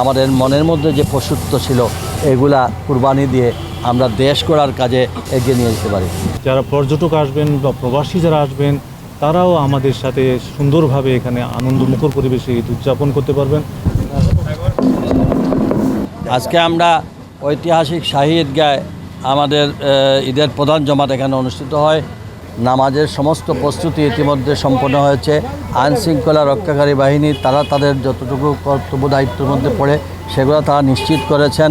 আমাদের মনের মধ্যে যে পশুত্ব ছিল এগুলা কুরবানি দিয়ে আমরা দেশ করার কাজে এগিয়ে নিয়ে যেতে পারি। যারা পর্যটক আসবেন বা প্রবাসী যারা আসবেন তারাও আমাদের সাথে সুন্দরভাবে এখানে আনন্দমুখর পরিবেশে ঈদ উদযাপন করতে পারবেন। আজকে আমরা ঐতিহাসিক শাহী ঈদগায় আমাদের ঈদের প্রধান জমাত এখানে অনুষ্ঠিত হয়। নামাজের সমস্ত প্রস্তুতি ইতিমধ্যে সম্পন্ন হয়েছে। আইন শৃঙ্খলা রক্ষাকারী বাহিনী, তারা তাদের যতটুকু কর্তব্য দায়িত্বের মধ্যে পড়ে, সেগুলো তারা নিশ্চিত করেছেন।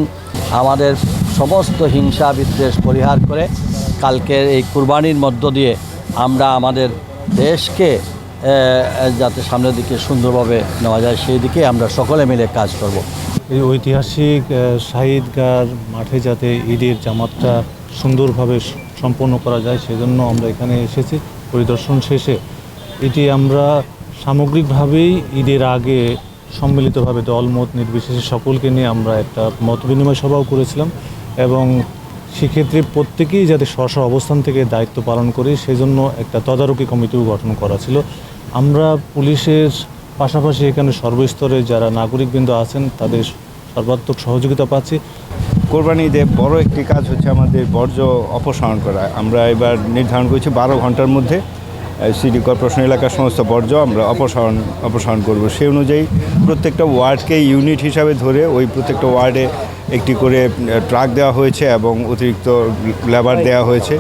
আমাদের সমস্ত হিংসা বিদ্বেষ পরিহার করে কালকের এই কুরবানির মধ্য দিয়ে আমরা আমাদের দেশকে যাতে সামনের দিকে সুন্দরভাবে নেওয়া যায়, সেই দিকে আমরা সকলে মিলে কাজ করব। এই ঐতিহাসিক শাহিদগার মাঠে যাতে ঈদের জামাতটা সুন্দরভাবে সম্পন্ন করা যায়, সেজন্য আমরা এখানে এসেছি। পরিদর্শন শেষে এটি আমরা সামগ্রিকভাবেই ঈদের আগে সম্মিলিতভাবে দলমত নির্বিশেষে সকলকে নিয়ে আমরা একটা মত বিনিময় সভাও করেছিলাম এবং সেক্ষেত্রে প্রত্যেকেই যাতে স্ব স্ব অবস্থান থেকে দায়িত্ব পালন করে, সেজন্য একটা তদারকি কমিটিও গঠন করা ছিল। আমরা পুলিশের পাশাপাশি এখানে সর্বস্তরে যারা নাগরিকবৃন্দ আছেন, তাদের সর্বাত্মক সহযোগিতা পাচ্ছি। কোরবানি ঈদে বড় একটি কাজ হচ্ছে আমাদের বর্জ্য অপসারণ করা। আমরা এবার নির্ধারণ করেছি বারো ঘণ্টার মধ্যে সিটি কর্পোরেশন এলাকার সমস্ত বর্জ্য আমরা অপসারণ অপসারণ করব। সেই অনুযায়ী প্রত্যেকটা ওয়ার্ডকে ইউনিট হিসাবে ধরে ওই প্রত্যেকটা ওয়ার্ডে একটি করে ট্রাক দেওয়া হয়েছে এবং অতিরিক্ত লেবার দেওয়া হয়েছে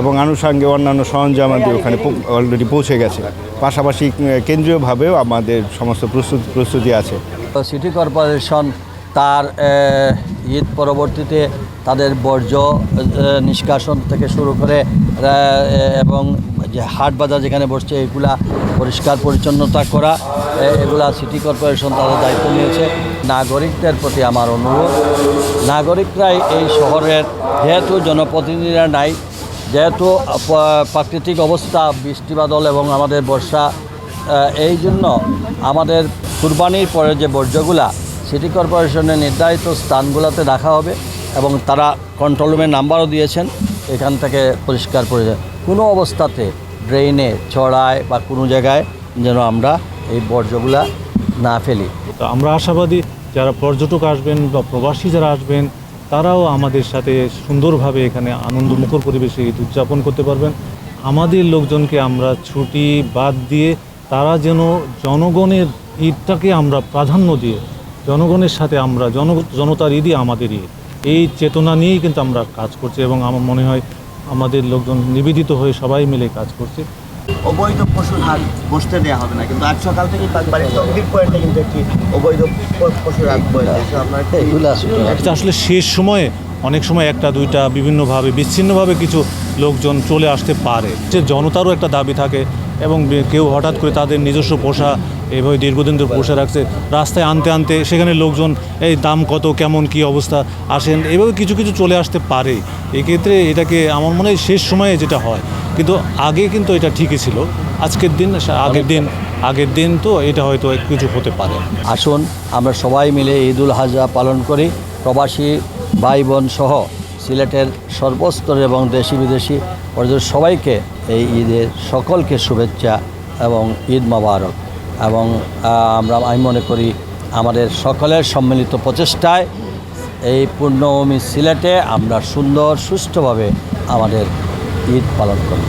এবং আনুষঙ্গিক অন্যান্য সরঞ্জাম আমাদের ওখানে অলরেডি পৌঁছে গেছে। পাশাপাশি কেন্দ্রীয়ভাবেও আমাদের সমস্ত প্রস্তুতি প্রস্তুতি আছে। সিটি কর্পোরেশন তার ঈদ পরবর্তীতে তাদের বর্জ্য নিষ্কাশন থেকে শুরু করে এবং যে হাট বাজার যেখানে বসছে, এগুলা পরিষ্কার পরিচ্ছন্নতা করা এগুলা সিটি কর্পোরেশন তাদের দায়িত্ব নিয়েছে। নাগরিকদের প্রতি আমার অনুরোধ। নাগরিকরাই এই শহরের যেহেতু জনপ্রতিনিধিরা নাই, যেহেতু প্রাকৃতিক অবস্থা, বৃষ্টি বাদল এবং আমাদের বর্ষা এই জন্য আমাদের কুরবানির পরে যে বর্জ্যগুলা সিটি কর্পোরেশনের নির্ধারিত স্থানগুলোতে রাখা হবে এবং তারা কন্ট্রোল রুমের নাম্বারও দিয়েছেন। এখান থেকে পরিষ্কার করে যায় কোনো অবস্থাতে ড্রেনে ছড়ায় বা কোনো জায়গায় যেন আমরা এই বর্জ্যগুলা না ফেলি। তো আমরা আশাবাদী যারা পর্যটক আসবেন বা প্রবাসী যারা আসবেন, তারাও আমাদের সাথে সুন্দরভাবে এখানে আনন্দমুখর পরিবেশে ঈদ উদযাপন করতে পারবেন। আমাদের লোকজনকে আমরা ছুটি বাদ দিয়ে তারা যেন জনগণের ঈদটাকে আমরা প্রাধান্য দিয়ে জনগণের সাথে আমরা জন জনতার ঈদই আমাদের ঈদ এই চেতনা নিয়েই কিন্তু আমরা কাজ করছি এবং আমার মনে হয় আমাদের লোকজন নিবেদিত হয়ে সবাই মিলে কাজ করছে। অবৈধ পশুর হাট বসতে দেওয়া হবে না কিন্তু আজ সকাল থেকে পয়েন্টে কিন্তু একটি অবৈধ পশুর হাট আসলে এটা আসলে শেষ সময়ে অনেক সময় একটা দুইটা বিভিন্নভাবে বিচ্ছিন্নভাবে কিছু লোকজন চলে আসতে পারে। যে জনতারও একটা দাবি থাকে এবং কেউ হঠাৎ করে তাদের নিজস্ব পোষা এভাবে দীর্ঘদিন ধরে পোষা রাখছে। রাস্তায় আনতে আনতে সেখানে লোকজন, এই দাম কত, কেমন, কি অবস্থা, আসেন, এভাবে কিছু কিছু চলে আসতে পারে। এক্ষেত্রে এটাকে আমার মনে হয় শেষ সময়ে যেটা হয়, কিন্তু আগে কিন্তু এটা ঠিকই ছিল। আজকের দিন আগের দিন আগের দিন তো এটা হয়তো কিছু হতে পারে। আসুন, আমরা সবাই মিলে ঈদুল হাজরা পালন করি। প্রবাসী ভাই বোন সহ সিলেটের সর্বস্তর এবং দেশি বিদেশি পর্যটক সবাইকে এই ঈদের সকলকে শুভেচ্ছা এবং ঈদ মোবারক। এবং আমরা, আমি মনে করি আমাদের সকলের সম্মিলিত প্রচেষ্টায় এই পূর্ণভূমি সিলেটে আমরা সুন্দর, সুষ্ঠুভাবে আমাদের ঈদ পালন করি